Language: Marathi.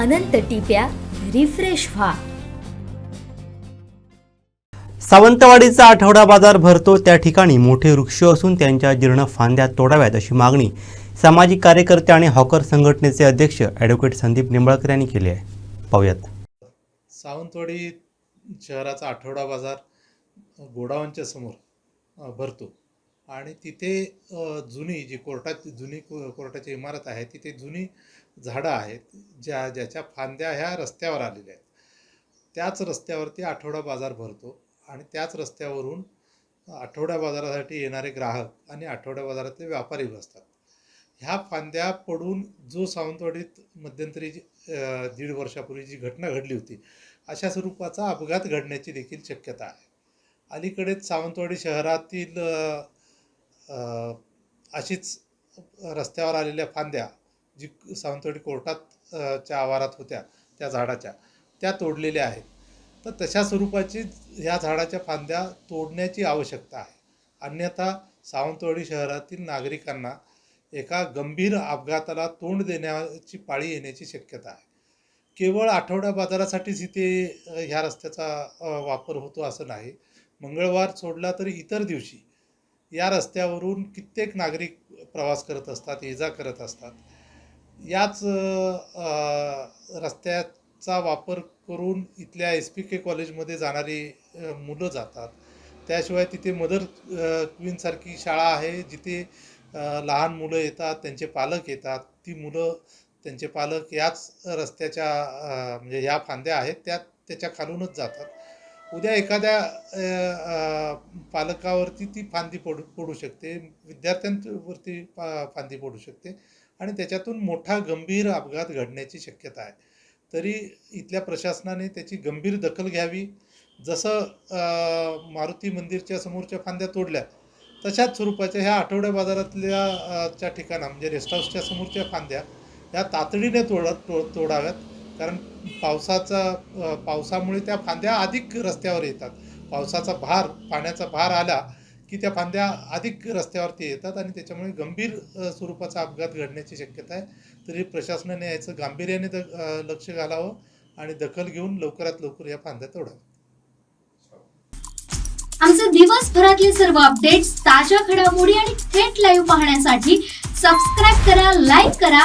अनंत टिप्या रिफ्रेश व्हा. सावंतवाडीचा आठवडा बाजार भरतो त्या ठिकाणी मोठे वृक्ष असून त्यांच्या जीर्ण फांद्या तोडाव्यात अशी मागणी सामाजिक कार्यकर्ते आणि हॉकर संघटनेचे अध्यक्ष ॲडव्होकेट संदीप निंबाळकर यांनी केली आहे. पाहूयात. सावंतवाडी शहराचा आठवडा बाजार गोडाऊनच्या समोर भरतो. आणि तिथे जुनी जी कोर्टात जुनी को- कोर्टाची इमारत आहे तिथे जुनी झाडं आहेत ज्या ज्याच्या फांद्या ह्या रस्त्यावर आलेल्या आहेत. त्याच रस्त्यावरती आठवडा बाजार भरतो आणि त्याच रस्त्यावरून आठवड्या बाजारासाठी येणारे ग्राहक आणि आठवड्या बाजारातले व्यापारी बसतात. ह्या फांद्या पडून जो सावंतवाडीत मध्यंतरी जी- दीड वर्षापूर्वी जी घटना घडली होती अशा स्वरूपाचा अपघात घडण्याची देखील शक्यता आहे. अलीकडेच सावंतवाडी शहरातील अशीच रस्त्यावर आलेल्या फांद्या जी सावंतवाडी कोर्टात च्या आवारात होत्या त्या झाडाच्या त्या तोडलेल्या आहेत. तर तशा स्वरूपाची ह्या झाडाच्या फांद्या तोडण्याची आवश्यकता आहे. अन्यथा सावंतवाडी शहरातील नागरिकांना एका गंभीर अपघाताला तोंड देण्याची पाळी येण्याची शक्यता आहे. केवळ आठवड्या बाजारासाठीच इथे ह्या रस्त्याचा वापर होतो असं नाही. मंगळवार सोडला तरी इतर दिवशी या रस्त्यावरून कित्येक नागरिक प्रवास करत असतात ये जा करत असतात. याच रस्त्याचा वापर करून इथल्या एस पी के कॉलेजमध्ये जाणारी मुलं जातात. त्याशिवाय तिथे मदर क्वीनसारखी शाळा आहे जिथे लहान मुलं येतात त्यांचे पालक येतात. ती मुलं त्यांचे पालक याच रस्त्याच्या म्हणजे ह्या फांद्या आहेत त्या त्याच्या खालूनच जातात. उद्या एखाद्या पालकावरती ती फांदी पडू पडू शकते. विद्यार्थ्यांवरती फा फांदी पडू शकते. आणि त्याच्यातून मोठा गंभीर अपघात घडण्याची शक्यता आहे. तरी इथल्या प्रशासनाने त्याची गंभीर दखल घ्यावी. जसं मारुती मंदिरच्या समोरच्या फांद्या तोडल्या तशाच स्वरूपाच्या ह्या आठवड्या बाजारातल्या च्या ठिकाणा म्हणजे रेस्ट हाऊसच्या समोरच्या फांद्या ह्या तातडीने तोडा तो तोडाव्यात. कारण पावसाचा पावसामुळे त्या फांद्या अधिक रस्त्यावर येतात. पावसाचा भार पाण्याचा भार आला की त्या फांद्या अधिक रस्त्यावरती येतात आणि त्याच्यामुळे गंभीर स्वरूपाचा अपघात घडण्याची शक्यता आहे. तरी प्रशासनाने याचं गांभीर्याने द लक्ष घालावं आणि दखल घेऊन लवकरात लवकर या फांद्या तोडाव्या. आमचे दिवसभरातले सर्व अपडेट्स ताज्या घडामोडी आणि थेट लाईव्ह पाहण्यासाठी सबस्क्राईब करा लाईक करा